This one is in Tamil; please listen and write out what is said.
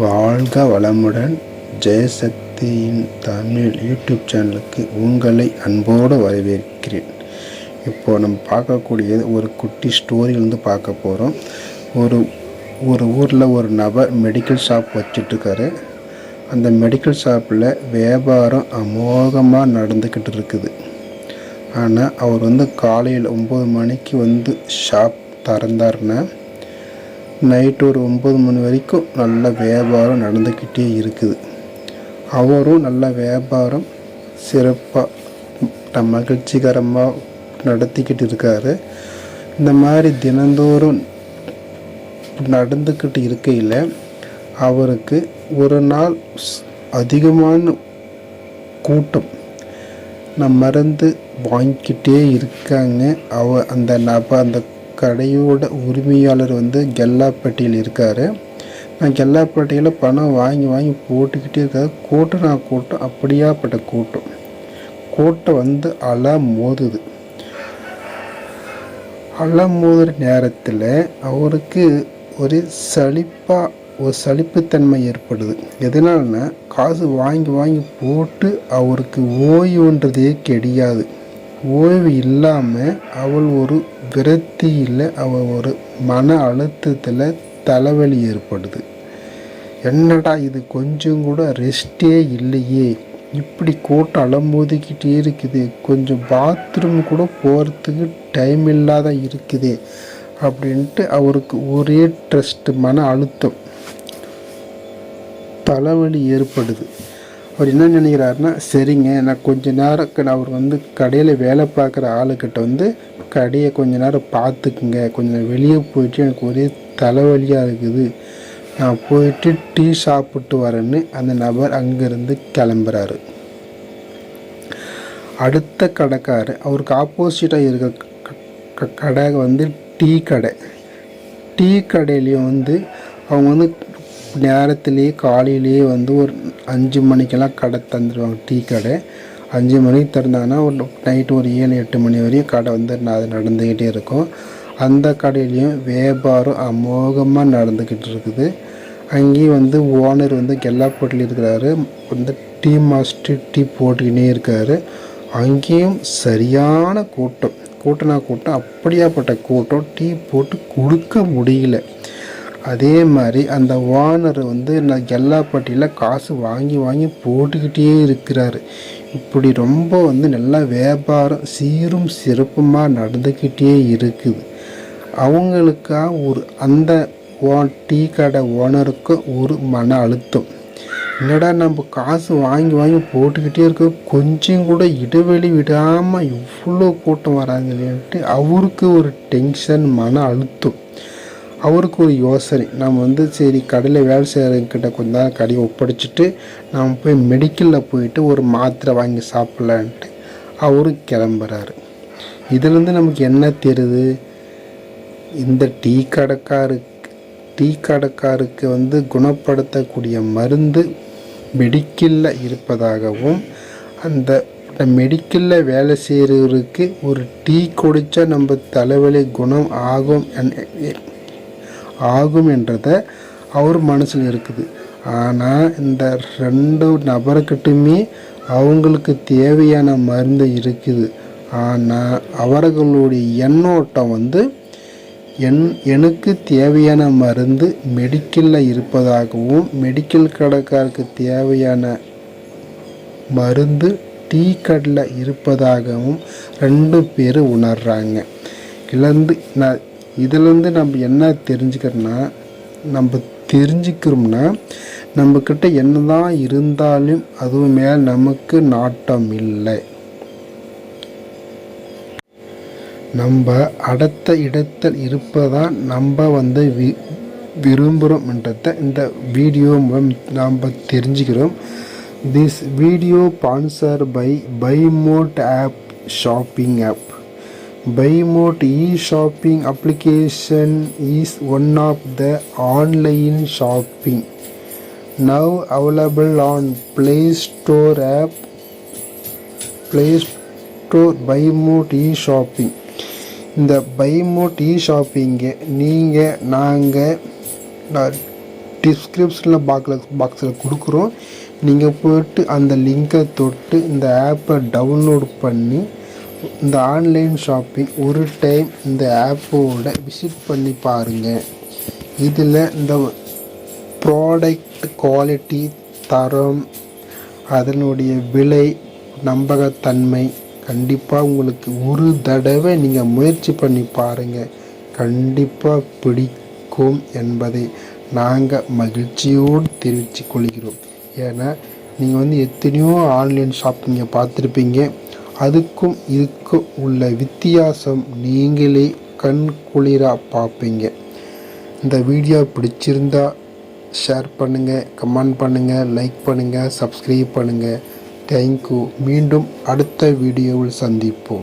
வாழ்க வளமுடன். ஜெயசக்தியின் தமிழ் யூடியூப் சேனலுக்கு உங்களை அன்போடு வரவேற்கிறேன். இப்போ நம்ம பார்க்கக்கூடியது ஒரு குட்டி ஸ்டோரியிலேருந்து பார்க்க போகிறோம் ஒரு ஒரு ஊரில் ஒரு நபர் மெடிக்கல் ஷாப் வச்சிட்ருக்காரு. அந்த மெடிக்கல் ஷாப்பில் வியாபாரம் அமோகமாக நடந்துக்கிட்டு இருக்குது ஆனால் அவர் வந்து காலையில் ஒம்பது மணிக்கு வந்து ஷாப் திறந்தாருன்னா நைட்டு ஒரு ஒம்பது மணி வரைக்கும் நல்ல வியாபாரம் நடந்துக்கிட்டே இருக்குது. அவரும் நல்ல வியாபாரம் சிறப்பாக மகிழ்ச்சிகரமாக நடத்திக்கிட்டு இருக்காரு. இந்த மாதிரி தினந்தோறும் நடந்துக்கிட்டு இருக்கையில் அவருக்கு ஒரு நாள் ஸ்- அதிகமான கூட்டம். நான் மருந்து வாங்கிக்கிட்டே இருக்காங்க. அவ அந்த நப அந்த கடையோட உரிமையாளர் வந்து கெல்லாப்பட்டியில் இருக்கார். நான் கெல்லாப்பட்டியில் பணம் வாங்கி வாங்கி போட்டுக்கிட்டே இருக்காது கூட்டம் நான் கூட்டம் அப்படியாப்பட்ட கூட்டம் கூட்டம் வந்து அலை மோதுது. அலை மோதுற நேரத்தில் அவருக்கு ஒரு சளிப்பாக ஒரு சலிப்புத்தன்மை ஏற்படுது. எதனால்னா காசு வாங்கி வாங்கி போட்டு அவருக்கு ஓய்வுன்றதே கிடையாது. ஓய்வு இல்லாமல் அவள் ஒரு விரக்தியில் அவள் ஒரு மன அழுத்தத்தில் தலைவலி ஏற்படுது. என்னடா இது கொஞ்சம் கூட ரெஸ்டே இல்லையே. இப்படி கூட்டம் அலம்போதிக்கிட்டே இருக்குது. கொஞ்சம் பாத்ரூம் கூட போகிறதுக்கு டைம் இல்லாத இருக்குதே அப்படின்ட்டு அவருக்கு ஒரே ட்ரஸ்ட்டு மன அழுத்தம். தலைவலி ஏற்படுது. அவர் என்ன நினைக்கிறாருன்னா சரிங்க நான் கொஞ்ச நேரம் க- அவர் வந்து கடையில் வேலை பார்க்குற ஆளுக்கிட்ட வந்து கடையை கொஞ்ச நேரம் பார்த்துக்குங்க. கொஞ்சம் வெளியே போயிட்டு எனக்கு ஒரே தலைவலியாக இருக்குது. நான் போயிட்டு டீ சாப்பிட்டு வரேன்னு அந்த நபர் அங்கேருந்து கிளம்புறாரு. அடுத்த கடைக்காரர் அவருக்கு ஆப்போசிட்டாக இருக்க க- க- கடை வந்து டீ கடை. டீ கடையிலையும் வந்து அவங்க வந்து நேரத்துலேயே காலையிலேயே வந்து ஒரு அஞ்சு மணிக்கெல்லாம் கடை தந்துடுவாங்க டீ கடை. அஞ்சு மணிக்கு திறந்தாங்கன்னா ஒரு நைட்டு ஒரு ஏழு எட்டு மணி வரையும் கடை வந்து அது நடந்துக்கிட்டே இருக்கும். அந்த கடையிலையும் வியாபாரம் அமோகமாக நடந்துக்கிட்டு இருக்குது. அங்கேயும் வந்து ஓனர் வந்து கெல்லாப்பட்டில் இருக்கிறாரு. வந்து டீ மாஸ்டர் டீ போட்டுக்கினே இருக்காரு. அங்கேயும் சரியான கூட்டம். கூட்டனா கூட்டம். அப்படியாப்பட்ட கூட்டம். டீ போட்டு கொடுக்க முடியல. அதே மாதிரி அந்த ஓனர் வந்து நான் கெல்லாப்பட்டியில் காசு வாங்கி வாங்கி போட்டுக்கிட்டே இருக்கிறாரு. இப்படி ரொம்ப வந்து நல்லா வியாபாரம் சீரும் சிறப்புமாக நடந்துக்கிட்டே இருக்குது. அவங்களுக்காக ஒரு அந்த ஓ டீ கடை ஓனருக்கு ஒரு மன அழுத்தம். என்னடா நம்ம காசு வாங்கி வாங்கி போட்டுக்கிட்டே இருக்க கொஞ்சம் கூட இடைவெளி விடாமல் இவ்வளோ கூட்டம் வராங்களேன்ட்டு அவருக்கு ஒரு டென்ஷன் மன அழுத்தம். அவருக்கு ஒரு யோசனை. நம்ம வந்து சரி கடையில் வேலை செய்கிறவங்கிட்ட கொஞ்ச நேரம் கடையை ஒப்படைச்சிட்டு நாம் போய் மெடிக்கலில் போயிட்டு ஒரு மாத்திரை வாங்கி சாப்பிட்லான்ட்டு அவரும் கிளம்புறாரு. இதுலேருந்து நமக்கு என்ன தெரியுது? இந்த டீ கடைக்காருக்கு டீ கடைக்காருக்கு வந்து குணப்படுத்தக்கூடிய மருந்து மெடிக்கலில் இருப்பதாகவும் அந்த மெடிக்கலில் வேலை செய்கிறவருக்கு ஒரு டீ குடித்தா நம்ம தலைவலி குணம் ஆகும் என்- ஆகும் என்றத அவர் மனசில் இருக்குது. ஆனால் இந்த ரெண்டு நபர்கிட்டுமே அவங்களுக்கு தேவையான மருந்து இருக்குது. ஆனால் அவர்களுடைய எண்ணோட்டம் வந்து என் எனக்கு தேவையான மருந்து மெடிக்கலில் இருப்பதாகவும் மெடிக்கல் கடைக்காருக்கு தேவையான மருந்து டீ கடையில் இருப்பதாகவும் ரெண்டு பேரும் உணர்கிறாங்க இழந்து நான் இதுலேருந்து நம்ம என்ன தெரிஞ்சுக்கிறோன்னா நம்ம தெரிஞ்சுக்கிறோம்னா நம்மக்கிட்ட என்னதான் இருந்தாலும் அதுவும் மேல் நமக்கு நாட்டம் இல்லை. நம்ம அடுத்த இடத்தில் இருப்பதான் நம்ம வந்து வி விரும்புகிறோம்ன்றத இந்த வீடியோ மூலம் நாம் தெரிஞ்சுக்கிறோம். This video sponsor by Bymote app shopping app Bymote E shopping application is one of the online shopping now available on play store app play store Bymote E shopping இந்த பைமோட் இ ஷாப்பிங்கை நீங்கள் நாங்கள் டிஸ்கிரிப்ஷனில் பாக்ஸில் பாக்ஸில் கொடுக்குறோம். நீங்கள் போய்ட்டு அந்த லிங்கை தொட்டு இந்த ஆப்பை டவுன்லோட் பண்ணி இந்த ஆன்லைன் ஷாப்பிங் ஒரு டைம் இந்த ஆப்போட விசிட் பண்ணி பாருங்கள் இதில் இந்த ப்ராடக்ட் குவாலிட்டி தரம் அதனுடைய விலை நம்பகத்தன்மை கண்டிப்பாக உங்களுக்கு ஒரு தடவை நீங்கள் முயற்சி பண்ணி பாருங்கள் கண்டிப்பாக பிடிக்கும் என்பதை நாங்கள் மகிழ்ச்சியோடு தெரிவித்து கொள்கிறோம். ஏன்னா நீங்கள் வந்து எத்தனையோ ஆன்லைன் ஷாப்பிங்கை பார்த்துருப்பீங்க. அதுக்கும் இதுக்கும் உள்ள வித்தியாசம் நீங்களே கண் குளிராக பார்ப்பீங்க. இந்த வீடியோ பிடிச்சிருந்தா ஷேர் பண்ணுங்கள் கமெண்ட் பண்ணுங்கள் லைக் பண்ணுங்கள் சப்ஸ்கிரைப் பண்ணுங்கள் தேங்க்யூ மீண்டும் அடுத்த வீடியோவில் சந்திப்போம்.